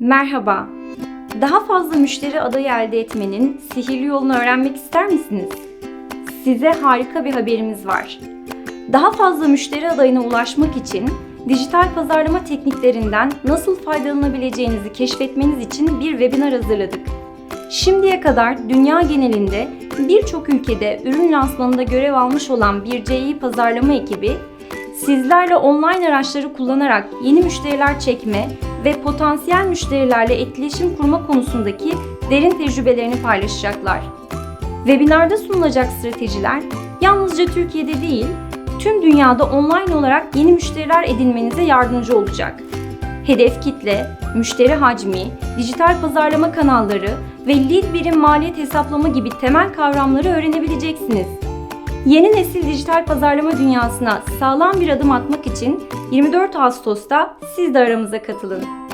Merhaba. Daha fazla müşteri adayı elde etmenin sihirli yolunu öğrenmek ister misiniz? Size harika bir haberimiz var. Daha fazla müşteri adayına ulaşmak için dijital pazarlama tekniklerinden nasıl faydalanabileceğinizi keşfetmeniz için bir webinar hazırladık. Şimdiye kadar dünya genelinde birçok ülkede ürün lansmanında görev almış olan bir CI pazarlama ekibi sizlerle online araçları kullanarak yeni müşteriler çekme ve potansiyel müşterilerle etkileşim kurma konusundaki derin tecrübelerini paylaşacaklar. Webinarda sunulacak stratejiler yalnızca Türkiye'de değil, tüm dünyada online olarak yeni müşteriler edinmenize yardımcı olacak. Hedef kitle, müşteri hacmi, dijital pazarlama kanalları ve lead birim maliyet hesaplama gibi temel kavramları öğrenebileceksiniz. Yeni nesil dijital pazarlama dünyasına sağlam bir adım atmak için 24 Ağustos'ta siz de aramıza katılın.